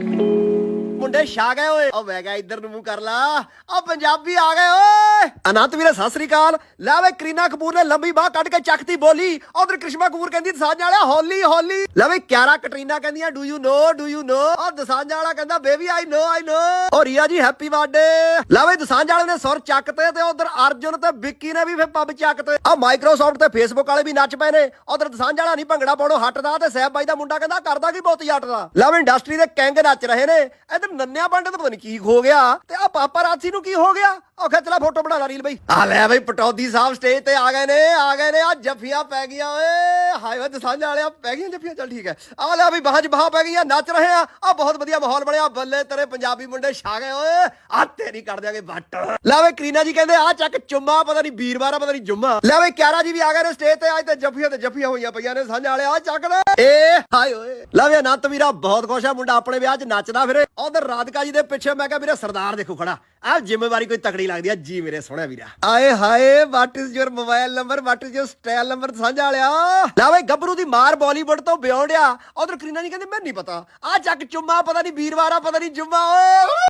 Thank you. ਮੁੰਡੇ ਛਾ ਗਏ ਓਏ। ਓ ਮੈਂ ਕਿਹਾ ਇੱਧਰ ਨੂੰ ਮੂੰਹ ਕਰ ਲਾ। ਓ ਪੰਜਾਬੀ ਆ ਗਏ ਓਏ। ਅਨੰਤ ਵੀਰੇ ਸਤਿ ਸ੍ਰੀ ਅਕਾਲ। ਲੈ ਵੇ ਕਰੀਨਾ ਕਪੂਰ ਨੇ ਲੰਬੀ ਬਾਹ ਕੱਢ ਕੇ ਚੱਕਤੀ ਬੋਲੀ। ਉਧਰ ਕ੍ਰਿਸ਼ਮਾ ਕਪੂਰ ਕਹਿੰਦੀ ਦਸਾਂਝ ਵਾਲਿਆ ਹੋਲੀ ਹੋਲੀ। ਲੈ ਵੇ ਕਿਆਰਾ ਕਟਰੀਨਾ ਕਹਿੰਦੀਆਂ do you know do you know ਓ ਦਸਾਂਝ ਵਾਲਾ ਕਹਿੰਦਾ ਬੇਬੀ ਆਈ ਨੋ ਆਈ ਨੋ ਓ ਰੀਆ ਜੀ ਹੈਪੀ ਬਰਥਡੇ ਲੈ ਵੇ ਦਸਾਂਝ ਵਾਲੇ ਨੇ ਸੁਰ ਚੱਕਤੇ ਤੇ ਉਧਰ ਅਰਜੁਨ ਤੇ ਵਿੱਕੀ ਨੇ ਵੀ ਫੇ ਪੱਬ ਚੱਕਤੇ ਆ ਮਾਈਕਰੋਸਾਫਟ ਤੇ ਫੇਸਬੁੱਕ ਵਾਲੇ ਵੀ ਨੱਚ ਪਏ ਨੇ। ਉਧਰ ਦਸਾਂਝ ਵਾਲਾ ਨਹੀਂ ਭੰਗੜਾ ਪਾਉਣੋਂ ਹਟਦਾ ਤੇ ਸਹਿਬ ਬਾਈ ਦਾ ਮੁੰਡਾ ਕਹਿੰਦਾ ਕਰਦਾ ਕੀ ਬਹੁਤ ਜੱਟ ਦਾ? ਲੈ ਵੇ ਇੰਡਸਟਰੀ ਦੇ ਕੈਂਗ ਨੱਚ ਰਹੇ ਨੇ। ਇਧਰ ਨੰਨਿਆ ਪੰਡਤ ਪਤਾ ਨਹੀਂ ਕੀ ਹੋ ਗਿਆ ਤੇ ਆ ਪਾਪਾਰਾਚੀ ਨੂੰ ਕੀ ਹੋ ਗਿਆ? ਉਹ ਖਿੱਚ ਲੈ ਫੋਟੋ ਬਣਾ ਲਾ ਰੀਲ ਬਈ। ਆ ਲੈ ਬਈ, ਪਟੌਦੀ ਸਾਹਿਬ ਸਟੇਜ ਤੇ ਆ ਗਏ ਨੇ, ਆ ਗਏ ਨੇ ਆ ਜੱਫੀਆਂ ਪੈ ਗਈਆਂ, ਓਏ। ਹਾਏ ਵੇ, ਦਸਾਂਝ ਵਾਲਿਆ, ਪੈ ਗਈਆਂ ਜੱਫੀਆਂ? ਚੱਲ ਠੀਕ ਹੈ। ਆ ਲੈ ਬਈ, ਬਾਹਾਂ 'ਚ ਬਾਹਾਂ ਪੈ ਗਈਆਂ, ਨੱਚ ਰਹੇ ਆ। ਆ ਬਹੁਤ ਵਧੀਆ ਮਾਹੌਲ ਬਣਿਆ। ਬੱਲੇ ਤੇਰੇ ਪੰਜਾਬੀ ਮੁੰਡੇ ਛਾ ਗਏ ਓਏ। ਆ ਤੇਰੀ ਕਰ ਦਿਆਂਗੇ ਵੱਟ। ਲੈ ਵੇ ਕਰੀਨਾ ਜੀ ਕਹਿੰਦੇ ਆ ਚੱਕ ਚੁੰਮਾ, ਪਤਾ ਨਹੀਂ ਵੀਰਵਾਰ ਆ ਪਤਾ ਨਹੀਂ ਜੁੰਮਾ। ਲੈ ਵੇ ਕਿਆਰਾ ਜੀ ਵੀ ਆ ਗਏ ਨੇ ਸਟੇਜ ਤੇ, ਅੱਜ ਤੇ ਜੱਫੀਆਂ ਤੇ ਜੱਫੀਆਂ ਹੋਈਆਂ ਪਈਆਂ ਨੇ ਸਾਂਝ ਵਾਲੇ ਆ ਚੱਕ ਲੈ। ਏ, ਹਾਏ ਓਏ। ਲੈ ਵੇ ਅਨੰਤ ਵੀਰਾ, ਬਹੁਤ ਖੁਸ਼ ਆ, ਮੁੰਡਾ ਆਪਣੇ ਵਿਆਹ 'ਚ ਨੱਚਦਾ ਫਿਰੇ। ਉਧਰ ਰਾਧਿਕਾ ਜੀ ਦੇ ਪਿੱਛੇ ਮੈਂ ਕਿਹਾ ਵੀਰੇ ਸਰਦਾਰ ਦੇਖੋ ਖੜਾ। ਆ ਜ਼ਿੰਮੇਵਾਰੀ ਕੋਈ ਤਕੜੀ ਲੱਗਦੀ ਆ। ਜੀ ਮੇਰੇ ਸੋਹਣਾ ਵੀਰਾ। ਆਏ ਹਾਏ what is your mobile number what is your style number ਸਾਂਝਾ ਵਾਲਿਆ ਲੈ ਵੇ ਗੱਭਰੂ ਦੀ ਮਾਰ ਬਾਲੀਵੁੱਡ ਤੋਂ ਬਿਯੋਂਡ ਆ ਉਧਰ ਕਰੀਨਾ ਜੀ ਕਹਿੰਦੇ ਮੈਨੂੰ ਨਹੀਂ ਪਤਾ। ਆ ਚੱਕ ਚੁੰਮਾ ਪਤਾ ਨਹੀਂ ਵੀਰਵਾਰ ਪਤਾ ਨਹੀਂ ਜੁੰਮਾ ਓਏ।